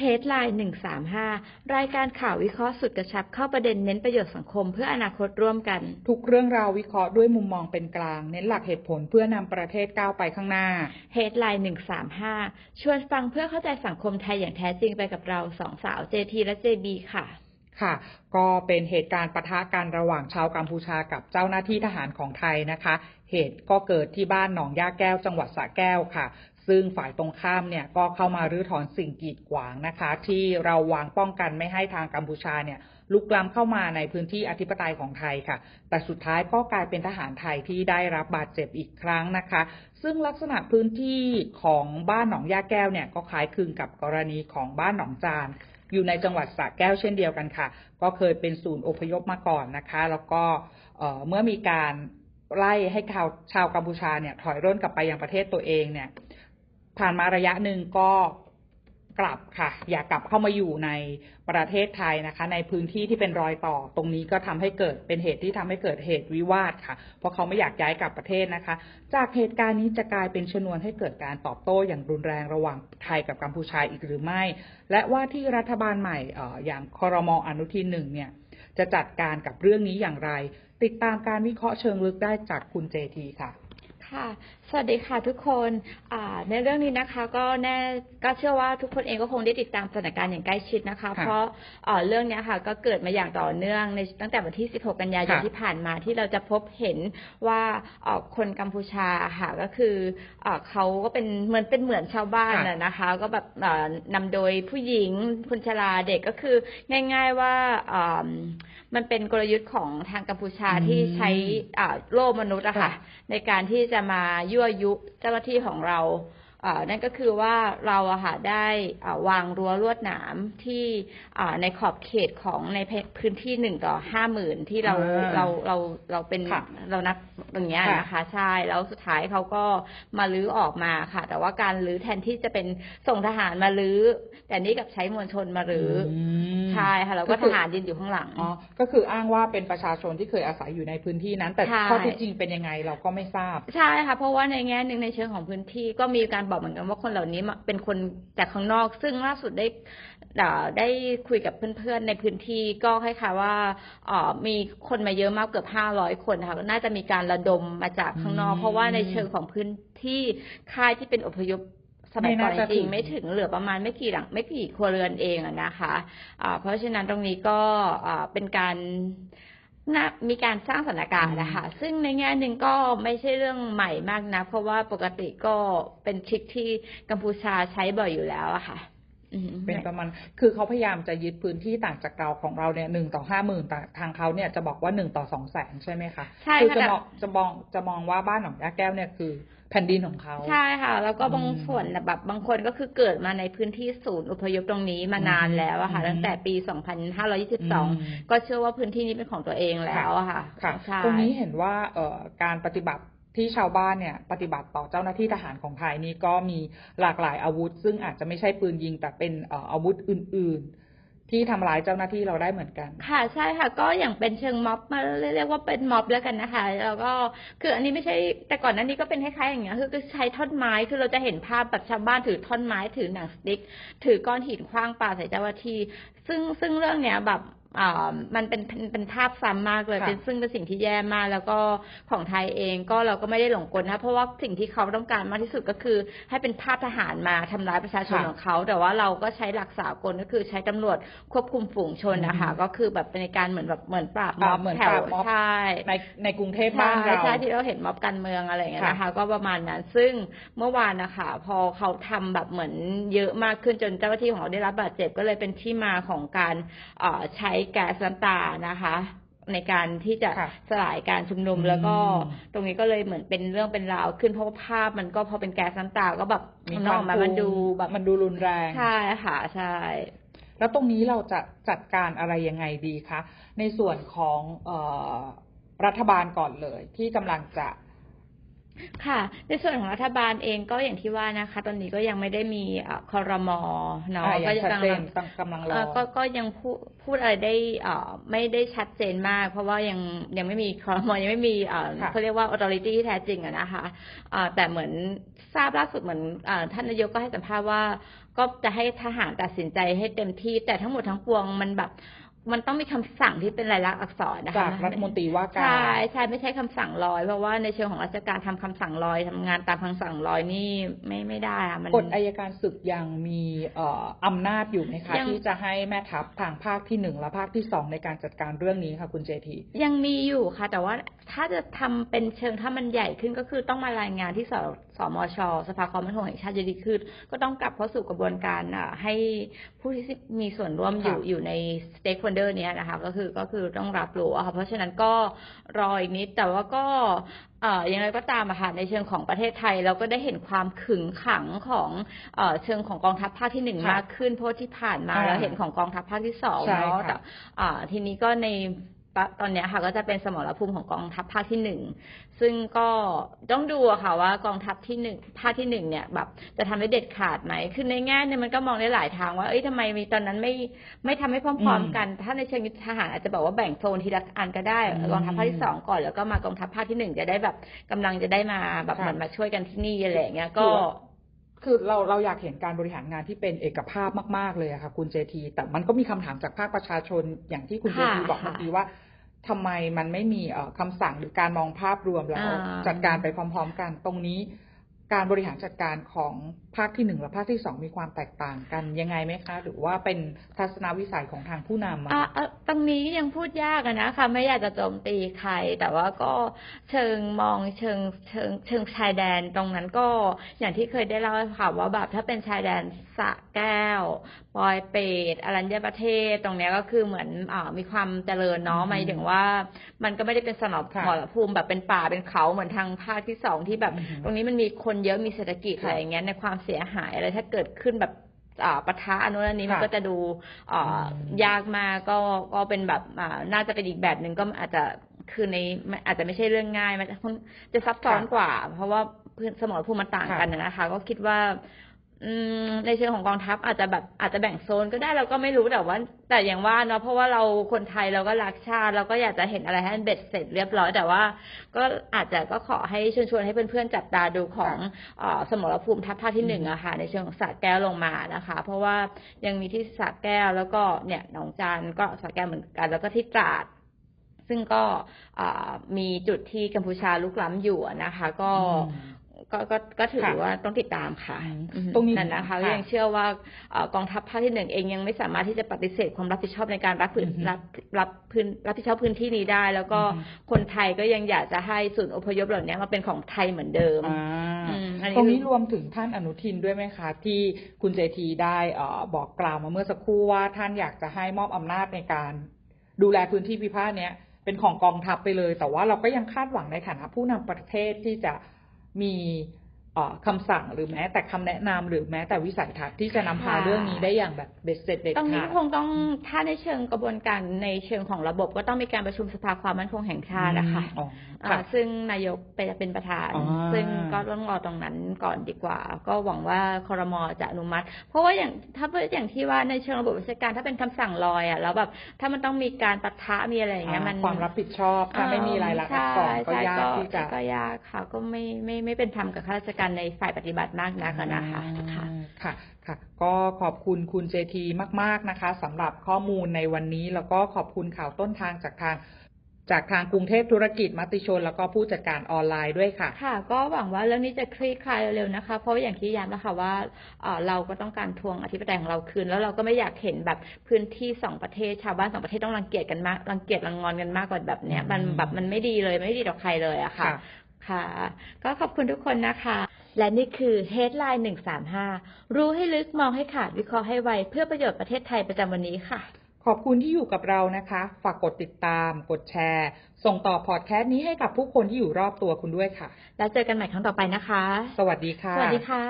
Headline 135 รายการข่าววิเคราะห์สุดกระชับเข้าประเด็นเน้นประโยชน์สังคมเพื่ออนาคตร่วมกัน ทุกเรื่องราววิเคราะห์ด้วยมุมมองเป็นกลาง เน้นหลักเหตุผลเพื่อนำประเทศก้าวไปข้างหน้า Headline 135 ชวนฟังเพื่อเข้าใจสังคมไทยอย่างแท้จริงไปกับเราสองสาว JT และ JB ค่ะค่ะ ก็เป็นเหตุการณ์ปะทะกันระหว่างชาวกัมพูชากับเจ้าหน้าที่ทหารของไทยนะคะ เหตุก็เกิดที่บ้านหนองย่าแก้วจังหวัดสระแก้วค่ะ ซึ่งฝ่ายตรงข้ามเนี่ยก็เข้ามารื้อถอนสิ่งกีดขวางนะคะ ที่เราวางป้องกันไม่ให้ทางกัมพูชาเนี่ยลุกล้ำเข้ามาในพื้นที่อธิปไตยของไทยค่ะ แต่สุดท้ายก็กลายเป็นทหารไทยที่ได้รับบาดเจ็บอีกครั้งนะคะ ซึ่งลักษณะพื้นที่ของบ้านหนองย่าแก้วเนี่ยก็คล้ายคลึงกับกรณีของบ้านหนองจาน อยู่ในจังหวัดสระแก้วเช่นเดียวกันค่ะ ก็เคยเป็นศูนย์อพยพมาก่อนนะคะ แล้วก็เอ่อเมื่อมีการไล่ให้ชาวชาวกัมพูชาเนี่ยถอยร่นกลับไปยังประเทศตัวเองเนี่ย ผ่านมาระยะหนึ่งก็กลับค่ะ อยากกลับเข้ามาอยู่ในประเทศไทยนะคะ ในพื้นที่ที่เป็นรอยต่อ ตรงนี้ก็ทำให้เกิดเป็นเหตุที่ทำให้เกิดเหตุวิวาทค่ะ เพราะเขาไม่อยากย้ายกลับประเทศนะคะ จากเหตุการณ์นี้จะกลายเป็นชนวนให้เกิดการตอบโต้อย่างรุนแรงระหว่างไทยกับกัมพูชาอีกหรือไม่ และว่าที่รัฐบาลใหม่อย่างคอรมออนุทินหนึ่งเนี่ยจะจัดการกับเรื่องนี้อย่างไร ติดตามการวิเคราะห์เชิงลึกได้จากคุณเจทีค่ะ ค่ะ สวัสดีค่ะทุกคนอ่าในเรื่องนี้นะคะก็แน่ก็เชื่อว่าทุกคนเองก็คงได้ติดตามสถานการณ์อย่างใกล้ชิดนะคะค่ะเพราะเอ่อเรื่องเนี้ยค่ะก็เกิดมาอย่างต่อเนื่องในตั้งแต่วันที่ 16 กันยายนค่ะที่ผ่านมาที่เราจะพบเห็นว่าเอ่อคนกัมพูชาค่ะก็คือเอ่อเขาก็เป็นเหมือนเป็นเหมือนชาวบ้านค่ะน่ะนะคะ ก็แบบเอ่อนำโดยผู้หญิงคนชราเด็กก็คือง่าย ๆว่าอ่ามันเป็นกลยุทธ์ของทางกัมพูชาอืมที่ใช้อ่าโล่มนุษย์อะค่ะค่ะในการที่จะมายั่วยุเจ้าหน้าที่ของเราอ่านั่นก็คือว่าเราอะค่ะได้อ่าวางรั้วลวดหนามที่อ่าในขอบเขตของในพื้นที่หนึ่งต่อห้าหมื่นที่เราอ่าเราเราเราเป็นค่ะเรานับอย่างเงี้ยค่ะนะคะใช่แล้วสุดท้ายเขาก็มาลื้อออกมาค่ะ แต่ว่าการลื้อแทนที่จะเป็นส่งทหารมาลื้อ แต่นี่กับใช้มวลชนมาลื้ออม ใช่ค่ะแล้วก็ก็ทคือหารยืนอยู่ข้างหลัง อ๋อ ก็คืออ้างว่าเป็นประชาชนที่เคยอาศัยอยู่ในพื้นที่นั้น แต่ใช่ข้อเที่จริงเป็นยังไงเราก็ไม่ทราบ ใช่ค่ะ เพราะว่าในแง่หนึ่งในเชิงของพื้นที่ก็มีการบอกเหมือนกันว่าคนเหล่านี้มาเป็นคนจากข้างนอก ซึ่งล่าสุดได้เอ่อได้คุยกับเพื่อนๆในพื้นที่ก็คล้ายๆว่าเอ่อมีคนมาเยอะมากเกือบห้าร้อยคนนะคะน่าจะมีการระดมมาจากข้างนอกอืมเพราะว่าในเชิงของพื้นที่ค่ายที่เป็นอพยพ สมัยก่อนไม่น่าจะจริงถึงๆไม่ถึงเหลือประมาณไม่กี่หลังไม่กี่ครัวเรือนเองอะนะคะอ่าเพราะฉะนั้นตรงนี้ก็อ่าเป็นการนะมีการสร้างสถานการณ์นะคะซึ่งในแง่หนึ่งก็ไม่ใช่เรื่องใหม่มากนะ เพราะว่าปกติก็เป็นทริคที่กัมพูชาใช้บ่อยอยู่แล้วอะค่ะอืม เป็นประมาณ คือเขาพยายามจะยึดพื้นที่ต่างจากเราของเราเนี่ยหนึ่งต่อห้าหมื่นแต่ทางเขาเนี่ยจะบอกว่าหนึ่งต่อสองแสนใช่ไหมคะใช่คือค่ะจะแต่มองจะมองจะมองว่าบ้านหนองยาแก้วเนี่ยคือแผ่นดินของเขาใช่ค่ะ แล้วก็บางอืมส่วนน่ะแบบบางคนก็คือเกิดมาในพื้นที่ศูนย์อพยพตรงนี้มานานแล้วอะค่ะอืมตั้งแต่ปี 2522 ก็เชื่อว่าพื้นที่นี้เป็นของตัวเองแล้วอะค่ะค่ะใช่ตรงนี้เห็นว่าเอ่อการปฏิบัติ ที่ชาวบ้านเนี่ยปฏิบัติต่อเจ้าหน้าที่ทหารของไทยนี่ก็มีหลากหลายอาวุธ ซึ่งอาจจะไม่ใช่ปืนยิง แต่เป็นอาวุธอื่น ๆ ที่ทำร้ายเจ้าหน้าที่เราได้เหมือนกัน ค่ะใช่ค่ะ ก็อย่างเป็นเชิงม็อบมาเรียกว่าเป็นม็อบแล้วกันนะคะแล้วก็คืออันนี้ไม่ใช่แต่ก่อนนั้นนี้ก็เป็นคล้ายๆอย่างเงี้ยคือใช้ท่อนไม้คือเราจะเห็นภาพแบบชาวบ้านถือท่อนไม้ถือหนังสติ๊ก ถือก้อนหินคว้างปาใส่เจ้าหน้าที่ซึ่งซึ่งเรื่องเนี้ยแบบ มันเป็นเป็นเป็นภาพซ้ำมากเลยค่ะเป็นซึ่งเป็นสิ่งที่แย่มาก แล้วก็ของไทยเองก็เราก็ไม่ได้หลงกลนะ เพราะว่าสิ่งที่เขาต้องการมากที่สุดก็คือ ให้เป็นภาพทหารมาทำร้ายประชาชนค่ะของเขา แต่ว่าเราก็ใช้หลักสากลก็คือใช้ตำรวจควบคุมฝูงชนนะคะอืมก็คือแบบเป็นในการเหมือนแบบเหมือนปราบม็อบอ่าเหมือนแถปวราบม็อบใช่ในในกรุงเทพใช่บ้านเราใช่ที่เราเห็นม็อบการเมืองอะไรอย่างเงี้ยค่ะนะคะ ก็ประมาณนั้นซึ่งเมื่อวานนะคะพอเขาทำแบบเหมือนเยอะมากขึ้นจนเจ้าหน้าที่ของเราได้รับบาดเจ็บก็เลยเป็นที่มาของการเอ่อใช้แก๊สน้ำตานะคะ ในการที่จะค่ะสลายการชุมนุมอืมแล้วก็ ตรงนี้ก็เลยเหมือนเป็นเรื่องเป็นราวขึ้นเพราะว่าภาพมันก็พอเป็นแก๊สน้ำตาก็แบบมีข้างนอกมามันดูแบบมันดูรุนแรงใช่ค่ะใช่แล้วตรงนี้เราจะจัดการอะไรยังไงดีคะในส่วนของเออรัฐบาลก่อนเลย ที่กำลังจะ ค่ะในส่วนของรัฐบาลเองก็อย่างที่ว่านะคะ ตอนนี้ก็ยังไม่ได้มีเอ่อคอรมอเนาะอ่าก็ยังชัดกำเจลันงต้องกำลังรเอ่ออก็ก็ยังพูดพูดอะไรได้เอ่อไม่ได้ชัดเจนมาก เพราะว่ายังยังไม่มีคอรมอยังไม่มีเอ่อค่ะเขาเรียกว่า authority ที่แท้จริงอะนะคะเอ่อแต่เหมือนทราบล่าสุดเหมือนเอ่อท่านนายกก็ให้สัมภาษณ์ว่า ก็จะให้ทหารตัดสินใจให้เต็มที่ แต่ทั้งหมดทั้งปวงมันแบบ มันต้องมีคำสั่งที่เป็นลายลักษณ์อักษรนะคะจากรัฐมนตรีว่าการใช่ใช่ไม่ใช่คำสั่งลอย เพราะว่าในเชิงของราชการทำคำสั่งลอยทำงานตามคำสั่งลอยนี่ไม่ไม่ได้อะมันกฎอายการศึกยังมีเอ่ออำนาจอยู่ไหมคะยังที่จะให้แม่ทัพทางภาคที่หนึ่งและภาคที่สองในการจัดการเรื่องนี้ค่ะคุณเจทียังมีอยู่ค่ะ แต่ว่าถ้าจะทำเป็นเชิงถ้ามันใหญ่ขึ้นก็คือต้องมารายงานที่สสมช สภาความมั่นคงแห่งชาติจะดีขึ้นก็ต้องกลับเข้าสู่กระบวนการอะให้ผู้ที่มีส่วนร่วมอยู่ค่ะอยู่ใน stakeholder เนี้ยนะคะ ก็คือก็คือต้องรับรู้อะค่ะเพราะฉะนั้นก็รออีกนิดแต่ว่าก็เอ่ออย่างไรก็ตามอะค่ะในเชิงของประเทศไทยเราก็ได้เห็นความขึงขังของเอ่อเชิงของกองทัพภาคที่หนึ่งค่ะมากขึ้นเพราะที่ผ่านมาอ่าเราเห็นของกองทัพภาคที่สองใช่เนาะค่ะแต่อ่าทีนี้ก็ในปะ ตอนเนี้ยค่ะก็จะเป็นสมรภูมิของกองทัพภาคที่หนึ่งซึ่งก็ต้องดูอะค่ะว่ากองทัพที่หนึ่งภาคที่หนึ่งเนี่ยแบบจะทำได้เด็ดขาดไหมคือในแง่เนี่ยมันก็มองได้หลายทางว่าเอ้ยทำไมมีตอนนั้นไม่ไม่ทำให้พร้อมอืมๆกัน ถ้าในเชิงยุทธทหารอาจจะบอกว่าแบ่งโซนทีละอันก็ได้อืมกองทัพภาคที่สองก่อนแล้วก็มากองทัพภาคที่หนึ่งจะได้แบบกำลังจะได้มาแบบค่ะเหมือนมาช่วยกันที่นี่อะไรอย่างเงี้ยก็คือว่าคือเราเราอยากเห็นการบริหารงานที่เป็นเอกภาพมาก ๆ เลยอะค่ะคุณเจที แต่มันก็มีคำถามจากภาคประชาชนอย่างที่คุณเจค่ะทีบอกเมื่อค่ะกี้ว่า ทำไมมันไม่มีเอ่อคำสั่งหรือการมองภาพรวมแล้วอ่าจัดการไปพร้อม ๆ กัน ตรงนี้การบริหารจัดการของภาคที่หนึ่งและภาคที่สองมีความแตกต่างกันยังไงไหมคะ หรือว่าเป็นทัศนวิสัยของทางผู้นำอะอะคะอะตรงนี้ยังพูดยากอะนะคะไม่อยากจะโจมตีใคร แต่ว่าก็เชิงมองเชิงเชิงเชิงชายแดนตรงนั้นก็อย่างที่เคยได้เล่าให้ค่ะว่าแบบถ้าเป็นชายแดนสระแก้วปอยเปตอรัญญประเทศ ตรงเนี้ยก็คือเหมือนอ่ามีความเจริญเนาะอืมหมายถึงว่า มันก็ไม่ได้เป็นสนอบค่ะหมรภูมิแบบเป็นป่าเป็นเขาเหมือนทางภาคที่สองที่แบบอือฮึตรงนี้มันมีคนเยอะมีเศรษฐกิจค่ะอะไรอย่างเงี้ยในความเสียหายอะไรถ้าเกิดขึ้นแบบอ่าปะทะอันนู้นอันนี้มันค่ะก็จะดูอ่าอืมยากมากก็ก็เป็นแบบอ่าน่าจะเป็นอีกแบบหนึ่งก็อาจจะคือในอาจจะไม่ใช่เรื่องง่ายมันจะค่อนจะซับซ้อนค่ะกว่า เพราะว่าพื้นสมรภูมิมันต่างค่ะกันนะนะคะ ก็คิดว่า อืมในเชิงของกองทัพอาจจะแบบอาจจะแบ่งโซนก็ได้เราก็ไม่รู้แต่ว่า แต่อย่างว่าเนาะเพราะว่าเราคนไทยเราก็รักชาติ เราก็อยากจะเห็นอะไรให้มันเบ็ดเสร็จเรียบร้อยแต่ว่า ก็อาจจะก็ขอให้ชวนชวนๆให้เพื่อนๆจับตาดูของเอ่อสมรภูมิทัพภาคที่หนึ่งอะค่ะ ในเชิงของสระแก้วลงมานะคะ เพราะว่ายังมีที่สระแก้วแล้วก็เนี่ยหนองจานก็สระแก้วเหมือนกัน แล้วก็ที่ตราดซึ่งก็อ่ามีจุดที่กัมพูชาลุกล้ำอยู่อะนะคะ ก็อืม ก็ก็ก็ถือค่ะว่าต้องติดตามค่ะอืมอืมตรงนี้นั่นนะคะค่ะก็ยังเชื่อว่าเอ่อกองทัพภาคที่หนึ่งเองยังไม่สามารถที่จะปฏิเสธความรับผิดชอบในการรับพื้นอือฮึรับรับพื้นรับผิดชอบพื้นที่นี้ได้ แล้วก็อือฮึคนไทยก็ยังอยากจะให้ศูนย์อพยพเหล่านี้มาเป็นของไทยเหมือนเดิมอ่าอืมอันนี้ตรงนี้คือรวมถึงท่านอนุทินด้วยไหมคะที่คุณเจทีได้เอ่อบอกกล่าวมาเมื่อสักครู่ว่าท่านอยากจะให้มอบอำนาจในการดูแลพื้นที่พิพาทเนี้ยเป็นของกองทัพไปเลย แต่ว่าเราก็ยังคาดหวังในฐานะผู้นำประเทศที่จะ มีเอ่อ คำสั่งหรือแม้แต่คำแนะนำหรือแม้แต่วิสัยทัศน์ที่จะนำพาค่ะเรื่องนี้ได้อย่างแบบเบ็ดเสร็จเด็ดตรงนี้ขาดคงต้องถ้าในเชิงกระบวนการในเชิงของระบบก็ต้องมีการประชุมสภาความมั่นคงแห่งชาตินะคะอ๋ออ่าค่ะซึ่งนายกเป็นเป็นประธานอ่าซึ่งก็ต้องรอตรงนั้นก่อนดีกว่า ก็หวังว่าคอรมอจะอนุมัติ เพราะว่าอย่างถ้าอย่างที่ว่าในเชิงระบบราชการถ้าเป็นคำสั่งลอยอะแล้วแบบถ้ามันต้องมีการปะทะมีอะไรอย่างเงี้ยมันความรับผิดชอบถ้าไม่มีรายลักษณ์อักษรก็ใช่ยากที่จะก็ยากค่ะ ก็ไม่ไม่ไม่เป็นธรรมกับข้าราชการในฝ่ายปฏิบัติมากนักอะนะคะค่ะอืมค่ะค่ะ ก็ขอบคุณคุณเจทีมาก ๆนะคะสำหรับข้อมูลในวันนี้แล้วก็ขอบคุณข่าวต้นทางจากทางจากทางกรุงเทพธุรกิจมติชน แล้วก็ผู้จัดการออนไลน์ด้วยค่ะ ค่ะ ก็หวังว่าเรื่องนี้จะคลี่คลายเร็วๆนะคะ เพราะว่าอย่างที่ย้ำนะคะว่าเอ่อเราก็ต้องการทวงอธิปไตยของเราคืน แล้วเราก็ไม่อยากเห็นแบบพื้นที่สองประเทศชาวบ้านสองประเทศต้องรังเกียจกันมากรังเกียจรังงอนกันมากกว่าแบบเนี้ยมันอืมแบบมันไม่ดีเลยไม่ดีต่อใครเลยอะค่ะ ค่ะค่ะก็ขอบคุณทุกคนนะคะ และนี่คือ Headline 135 รู้ให้ลึกมองให้ขาดวิเคราะห์ให้ไว เพื่อประโยชน์ประเทศไทยประจำวันนี้ค่ะ ขอบคุณที่อยู่กับเรานะคะ ฝากกดติดตาม กดแชร์ ส่งต่อพอดแคสต์นี้ให้กับผู้คนที่อยู่รอบตัวคุณด้วยค่ะ แล้วเจอกันใหม่ครั้งต่อไปนะคะ สวัสดีค่ะ สวัสดีค่ะ